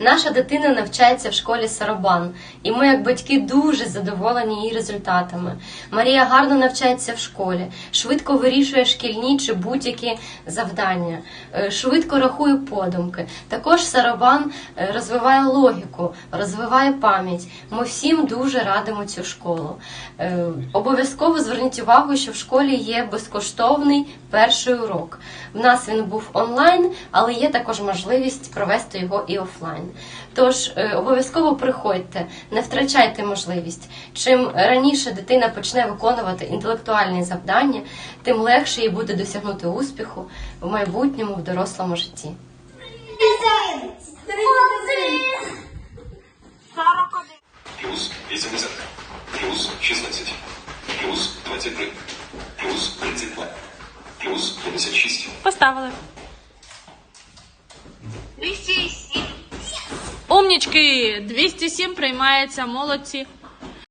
Наша дитина навчається в школі Сарабан, і ми, як батьки, дуже задоволені її результатами. Марія гарно навчається в школі, швидко вирішує шкільні чи будь-які завдання, е, швидко рахує подумки. Також Сарабан е, розвиває логіку, розвиває пам'ять. Ми всім дуже радимо цю школу. Е, Обов'язково зверніть увагу, що в школі є безкоштовний перший урок. В нас він був онлайн, але є також можливість провести його і офлайн. Тож е, обов'язково приходьте, не втрачайте можливість. Чим раніше дитина почне виконувати інтелектуальні завдання, тим легше їй буде досягнути успіху в майбутньому в дорослому житті. плюс 80, плюс 16, плюс 23, плюс 32, плюс 56. Поставили. 207. Умнічки! 207 приймається, молодці.